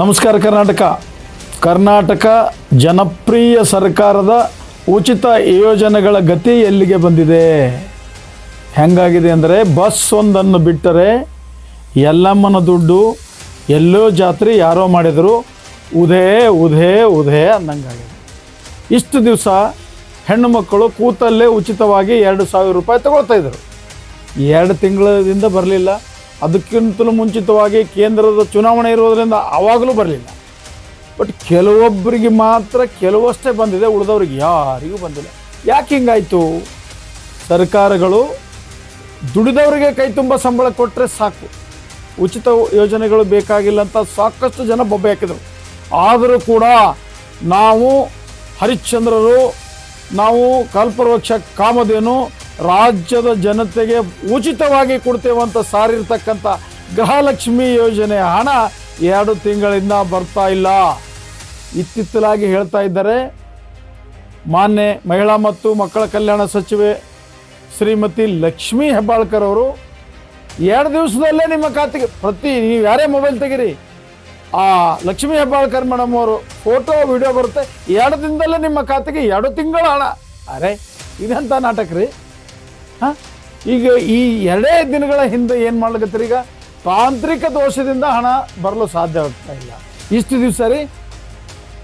ನಮಸ್ಕಾರ ಕರ್ನಾಟಕ. ಕರ್ನಾಟಕ ಜನಪ್ರಿಯ ಸರ್ಕಾರದ ಉಚಿತ ಯೋಜನೆಗಳ ಗತಿ ಎಲ್ಲಿಗೆ ಬಂದಿದೆ? ಹೆಂಗಾಗಿದೆ ಅಂದರೆ ಬಸ್ ಒಂದನ್ನು ಬಿಟ್ಟರೆ ಎಲ್ಲಮ್ಮನ ದುಡ್ಡು ಎಲ್ಲೋ ಜಾತ್ರೆ ಯಾರೋ ಮಾಡಿದರು. ಉದೇ ಉದೇ ಉದೇ ಅನ್ನಂಗಾಗಿದೆ. ಇಷ್ಟು ದಿವಸ ಹೆಣ್ಣು ಮಕ್ಕಳು ಕೂತಲ್ಲೇ ಉಚಿತವಾಗಿ ಎರಡು ಸಾವಿರ ರೂಪಾಯಿ ತಗೊಳ್ತಾಯಿದ್ರು ಎರಡು ತಿಂಗಳಿಂದ ಬರಲಿಲ್ಲ. ಅದಕ್ಕಿಂತಲೂ ಮುಂಚಿತವಾಗಿ ಕೇಂದ್ರದ ಚುನಾವಣೆ ಇರೋದರಿಂದ ಆವಾಗಲೂ ಬರಲಿಲ್ಲ. ಬಟ್ ಕೆಲವೊಬ್ಬರಿಗೆ ಮಾತ್ರ ಕೆಲವಷ್ಟೇ ಬಂದಿದೆ, ಉಳಿದವ್ರಿಗೆ ಯಾರಿಗೂ ಬಂದಿಲ್ಲ. ಯಾಕೆ ಹಿಂಗಾಯಿತು? ಸರ್ಕಾರಗಳು ದುಡಿದವರಿಗೆ ಕೈ ತುಂಬ ಸಂಬಳ ಕೊಟ್ಟರೆ ಸಾಕು. ಉಚಿತ ಯೋಜನೆಗಳು ಬೇಕಾಗಿಲ್ಲ ಅಂತ ಸಾಕಷ್ಟು ಜನ ಬೊಬ್ಬೆ ಹಾಕಿದರು. ಆದರೂ ಕೂಡ ನಾವು ಹರಿಶ್ಚಂದ್ರರು, ನಾವು ಕಲ್ಪವೃಕ್ಷ ಕಾಮಧೇನು ರಾಜ್ಯದ ಜನತೆಗೆ ಉಚಿತವಾಗಿ ಕೊಡ್ತೇವಂತ ಸಾರಿರ್ತಕ್ಕಂಥ ಗೃಹಲಕ್ಷ್ಮಿ ಯೋಜನೆ ಹಣ ಎರಡು ತಿಂಗಳಿಂದ ಬರ್ತಾ ಇಲ್ಲ. ಇತ್ತಿತ್ತಲಾಗಿ ಹೇಳ್ತಾ ಇದ್ದಾರೆ, ಮಾನ್ಯ ಮಹಿಳಾ ಮತ್ತು ಮಕ್ಕಳ ಕಲ್ಯಾಣ ಸಚಿವೆ ಶ್ರೀಮತಿ ಲಕ್ಷ್ಮೀ ಹೆಬ್ಬಾಳ್ಕರ್ ಅವರು, ಎರಡು ದಿವಸದಲ್ಲೇ ನಿಮ್ಮ ಖಾತೆಗೆ ಪ್ರತಿ, ನೀವು ಯಾರೇ ಮೊಬೈಲ್ ತೆಗೀರಿ, ಆ ಲಕ್ಷ್ಮೀ ಹೆಬ್ಬಾಳ್ಕರ್ ಮೇಡಮ್ ಅವರು ಫೋಟೋ, ವಿಡಿಯೋ ಬರುತ್ತೆ, ಎರಡು ದಿನದಲ್ಲೇ ನಿಮ್ಮ ಖಾತೆಗೆ ಎರಡು ತಿಂಗಳ ಹಣ. ಅರೆ ಇದೆಂಥ ನಾಟಕ ರೀ. ಈಗ ಈ ಎರಡೇ ದಿನಗಳ ಹಿಂದೆ ಏನು ಮಾಡ್ಲಿಕತ್ತೀರಿ ಈಗ? ತಾಂತ್ರಿಕ ದೋಷದಿಂದ ಹಣ ಬರಲು ಸಾಧ್ಯ ಆಗ್ತಾ ಇಲ್ಲ. ಇಷ್ಟು ದಿವಸ ರೀ,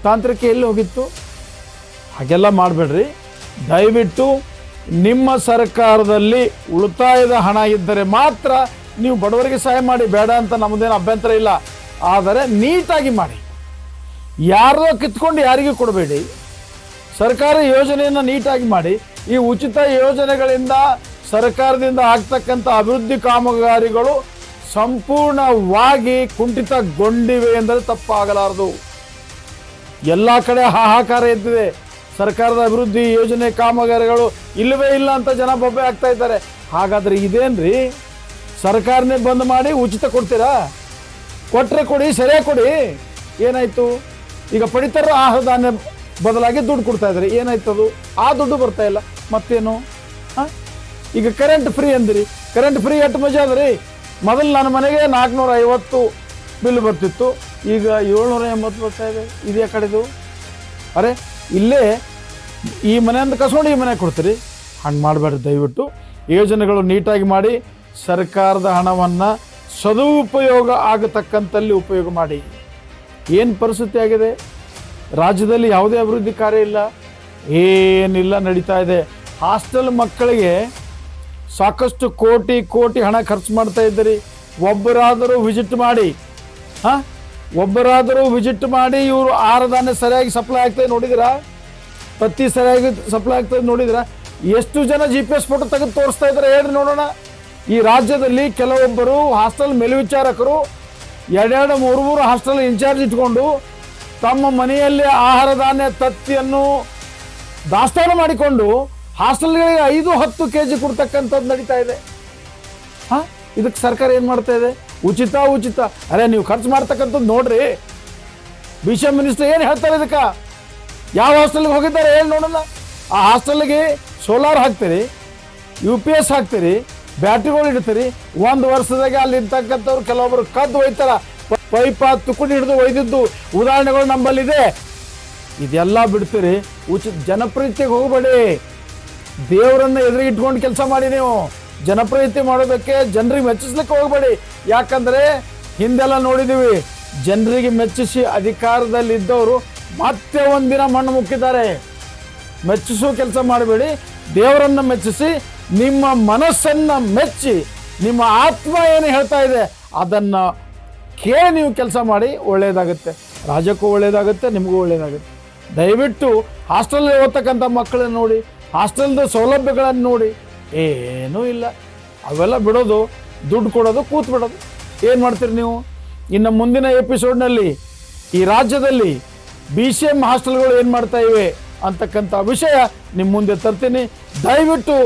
ತಾಂತ್ರಿಕ ಎಲ್ಲಿ ಹೋಗಿತ್ತು? ಹಾಗೆಲ್ಲ ಮಾಡಬೇಡ್ರಿ. ದಯವಿಟ್ಟು ನಿಮ್ಮ ಸರ್ಕಾರದಲ್ಲಿ ಉಳಿತಾಯದ ಹಣ ಇದ್ದರೆ ಮಾತ್ರ ನೀವು ಬಡವರಿಗೆ ಸಹಾಯ ಮಾಡಿ. ಬೇಡ ಅಂತ ನಮ್ಮದೇನು ಅಭ್ಯಂತರ ಇಲ್ಲ. ಆದರೆ ನೀಟಾಗಿ ಮಾಡಿ. ಯಾರೋ ಕಿತ್ಕೊಂಡು ಯಾರಿಗೂ ಕೊಡಬೇಡಿ. ಸರ್ಕಾರ ಯೋಜನೆಯನ್ನು ನೀಟಾಗಿ ಮಾಡಿ, ಈ ಉಚಿತ ಯೋಜನೆಗಳಿಂದ ಸರ್ಕಾರದಿಂದ ಆಗ್ತಕ್ಕಂಥ ಅಭಿವೃದ್ಧಿ ಕಾಮಗಾರಿಗಳು ಸಂಪೂರ್ಣವಾಗಿ ಕುಂಠಿತಗೊಂಡಿವೆ ಎಂದರೆ ತಪ್ಪಾಗಲಾರದು. ಎಲ್ಲ ಕಡೆ ಹಾಹಾಕಾರ ಎದ್ದಿದೆ. ಸರ್ಕಾರದ ಅಭಿವೃದ್ಧಿ ಯೋಜನೆ ಕಾಮಗಾರಿಗಳು ಇಲ್ಲವೇ ಇಲ್ಲ ಅಂತ ಜನ ಬೊಬ್ಬೆ ಆಗ್ತಾ ಇದ್ದಾರೆ. ಹಾಗಾದ್ರೆ ಇದೇನ್ರಿ? ಸರ್ಕಾರನೇ ಬಂದ್ ಮಾಡಿ ಉಚಿತ ಕೊಡ್ತೀರಾ? ಕೊಟ್ಟರೆ ಕೊಡಿ ಸರಿಯಾಗಿ ಕೊಡಿ. ಏನಾಯ್ತು? ಈಗ ಪಡಿತರ ಆಹಾರ ಧಾನ್ಯ ಬದಲಾಗಿ ದುಡ್ಡು ಕೊಡ್ತಾ ಇದ್ದಾರೆ. ಅದು? ಆ ದುಡ್ಡು ಬರ್ತಾ ಇಲ್ಲ. ಮತ್ತೇನು? ಈಗ ಕರೆಂಟ್ ಫ್ರೀ ಅಂದಿರಿ. ಕರೆಂಟ್ ಫ್ರೀ ಎಷ್ಟು ಮಜಾ ಅದ್ರಿ? ಮೊದಲು ನನ್ನ ಮನೆಗೆ ನಾಲ್ಕುನೂರ ಐವತ್ತು ಬಿಲ್ ಬರ್ತಿತ್ತು. ಈಗ ಏಳ್ನೂರ ಎಂಬತ್ತು ಬರ್ತಾ ಇದೆ. ಇದೇ ಕಡೆದು? ಅರೆ, ಇಲ್ಲೇ ಈ ಮನೆಯಿಂದ ಕಸ್ಕೊಂಡು ಈ ಮನೆ ಕೊಡ್ತೀರಿ? ಹಂಗೆ ಮಾಡಬೇಡ್ರಿ ದಯವಿಟ್ಟು. ಯೋಜನೆಗಳು ನೀಟಾಗಿ ಮಾಡಿ, ಸರ್ಕಾರದ ಹಣವನ್ನು ಸದುಪಯೋಗ ಆಗತಕ್ಕಂಥಲ್ಲಿ ಉಪಯೋಗ ಮಾಡಿ. ಏನು ಪರಿಸ್ಥಿತಿ ಆಗಿದೆ? ರಾಜ್ಯದಲ್ಲಿ ಯಾವುದೇ ಅಭಿವೃದ್ಧಿ ಕಾರ್ಯ ಇಲ್ಲ, ಏನಿಲ್ಲ ನಡೀತಾ ಇದೆ. ಹಾಸ್ಟೆಲ್ ಮಕ್ಕಳಿಗೆ ಸಾಕಷ್ಟು ಕೋಟಿ ಕೋಟಿ ಹಣ ಖರ್ಚು ಮಾಡ್ತಾ ಇದ್ದೀರಿ. ಒಬ್ಬರಾದರೂ ವಿಸಿಟ್ ಮಾಡಿ, ಹಾಂ? ಒಬ್ಬರಾದರೂ ವಿಸಿಟ್ ಮಾಡಿ ಇವರು ಆಹಾರ ಸರಿಯಾಗಿ ಸಪ್ಲೈ ಆಗ್ತದೆ ನೋಡಿದಿರಾ ಪ್ರತಿ ಸರಿಯಾಗಿ ಸಪ್ಲೈ ಆಗ್ತದೆ ನೋಡಿದಿರಾ ಎಷ್ಟು ಜನ ಜಿ ಪಿ ಎಸ್ ಫೋಟೋ ತೆಗೆದು ತೋರಿಸ್ತಾ ಇದ್ದಾರೆ ಹೇಳ್ರಿ ನೋಡೋಣ. ಈ ರಾಜ್ಯದಲ್ಲಿ ಕೆಲವೊಬ್ಬರು ಹಾಸ್ಟೆಲ್ ಮೇಲ್ವಿಚಾರಕರು, ಎರಡೆರಡು ಮೂರು ಮೂರು ಹಾಸ್ಟೆಲ್ ಇನ್ಚಾರ್ಜ್ ಇಟ್ಕೊಂಡು ತಮ್ಮ ಮನೆಯಲ್ಲಿ ಆಹಾರ ಧಾನ್ಯ ತತ್ತಿಯನ್ನು ದಾಸ್ತಾನು ಮಾಡಿಕೊಂಡು ಹಾಸ್ಟೆಲ್ಗಳಿಗೆ ಐದು ಹತ್ತು ಕೆ ಜಿ ಕೊಡ್ತಕ್ಕಂಥದ್ದು ನಡೀತಾ ಇದೆ. ಹಾಂ? ಇದಕ್ಕೆ ಸರ್ಕಾರ ಏನು ಮಾಡ್ತಾ ಇದೆ? ಉಚಿತ ಉಚಿತ. ಅರೆ, ನೀವು ಖರ್ಚು ಮಾಡ್ತಕ್ಕಂಥದ್ದು ನೋಡ್ರಿ. ಬಿ ಸಿ ಮಿನಿಸ್ಟರ್ ಏನು ಹೇಳ್ತಾರೆ ಇದಕ್ಕೆ? ಯಾವ ಹಾಸ್ಟೆಲ್ಗೆ ಹೋಗಿದ್ದಾರೆ ಹೇಳಿ ನೋಡೋಣ ಆ ಹಾಸ್ಟೆಲ್ಗೆ ಸೋಲಾರ್ ಹಾಕ್ತೀರಿ, ಯು ಪಿ ಎಸ್ ಹಾಕ್ತೀರಿ, ಬ್ಯಾಟ್ರಿಗಳು ಇಡ್ತೀರಿ. ಒಂದು ವರ್ಷದಾಗೆ ಅಲ್ಲಿ ಇರ್ತಕ್ಕಂಥವ್ರು ಕೆಲವೊಬ್ಬರು ಕದ್ದು ಒಯ್ತಾರ. ಪ- ಪೈಪ ತುಕುಡಿ ಹಿಡಿದು ಒಯ್ದಿದ್ದು ಉದಾಹರಣೆಗಳು ನಮ್ಮಲ್ಲಿದೆ. ಇದೆಲ್ಲ ಬಿಡ್ತೀರಿ. ಉಚಿತ ಜನಪ್ರೀತಿಗೆ ಹೋಗಬೇಡಿ. ದೇವರನ್ನ ಎದುರಿಗೆ ಇಟ್ಕೊಂಡು ಕೆಲಸ ಮಾಡಿ ನೀವು. ಜನಪ್ರಿಯತೆ ಮಾಡೋದಕ್ಕೆ ಜನರಿಗೆ ಮೆಚ್ಚಿಸ್ಲಿಕ್ಕೆ ಹೋಗಬೇಡಿ. ಯಾಕಂದ್ರೆ ಹಿಂದೆಲ್ಲ ನೋಡಿದೀವಿ ಜನರಿಗೆ ಮೆಚ್ಚಿಸಿ ಅಧಿಕಾರದಲ್ಲಿದ್ದವರು ಮತ್ತೆ ಒಂದಿನ ಮಣ್ಣು ಮುಕ್ಕಿದ್ದಾರೆ. ಮೆಚ್ಚಿಸೋ ಕೆಲಸ ಮಾಡಬೇಡಿ. ದೇವರನ್ನ ಮೆಚ್ಚಿಸಿ ನಿಮ್ಮ ಮನಸ್ಸನ್ನ ಮೆಚ್ಚಿ ನಿಮ್ಮ ಆತ್ಮ ಏನು ಹೇಳ್ತಾ ಇದೆ ಅದನ್ನ ಕೇಳಿ ನೀವು ಕೆಲಸ ಮಾಡಿ ಒಳ್ಳೆಯದಾಗುತ್ತೆ ರಾಜ್ಯಕ್ಕೂ ಒಳ್ಳೆಯದಾಗುತ್ತೆ ನಿಮಗೂ ಒಳ್ಳೆಯದಾಗುತ್ತೆ ದಯವಿಟ್ಟು ಹಾಸ್ಟೆಲ್ ಓದ್ತಕ್ಕಂಥ ಮಕ್ಕಳನ್ನ ನೋಡಿ, ಹಾಸ್ಟೆಲ್ದ ಸೌಲಭ್ಯಗಳನ್ನು ನೋಡಿ. ಏನೂ ಇಲ್ಲ. ಅವೆಲ್ಲ ಬಿಡೋದು, ದುಡ್ಡು ಕೊಡೋದು ಕೂತ್ ಬಿಡೋದು ಏನು ಮಾಡ್ತೀರಿ ನೀವು? ಇನ್ನು ಮುಂದಿನ ಎಪಿಸೋಡ್ನಲ್ಲಿ ಈ ರಾಜ್ಯದಲ್ಲಿ ಬಿ ಸಿ ಎಂ ಹಾಸ್ಟೆಲ್ಗಳು ಏನು ಮಾಡ್ತಾ ಇವೆ ಅಂತಕ್ಕಂಥ ವಿಷಯ ನಿಮ್ಮ ಮುಂದೆ ತರ್ತೀನಿ. ದಯವಿಟ್ಟು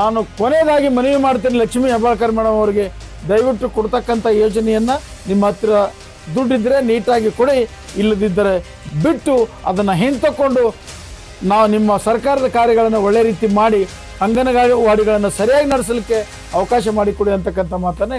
ನಾನು ಕೊನೆಯದಾಗಿ ಮನವಿ ಮಾಡ್ತೀನಿ ಲಕ್ಷ್ಮೀ ಹೆಬ್ಬಾಳ್ಕರ್ ಮೇಡಮ್ ಅವರಿಗೆ. ದಯವಿಟ್ಟು ಕೊಡ್ತಕ್ಕಂಥ ಯೋಜನೆಯನ್ನು ನಿಮ್ಮ ಹತ್ರ ದುಡ್ಡಿದ್ರೆ ನೀಟಾಗಿ ಕೊಡಿ, ಇಲ್ಲದಿದ್ದರೆ ಬಿಟ್ಟು ಅದನ್ನು ಹಿಂತಕೊಂಡು ನಾವು ನಿಮ್ಮ ಸರ್ಕಾರದ ಕಾರ್ಯಗಳನ್ನು ಒಳ್ಳೆ ರೀತಿ ಮಾಡಿ ಅಂಗನವಾಡಿಗಳನ್ನು ಸರಿಯಾಗಿ ನಡೆಸಲಿಕ್ಕೆ ಅವಕಾಶ ಮಾಡಿಕೊಡಿ ಅಂತಕ್ಕಂಥ ಮಾತನ್ನು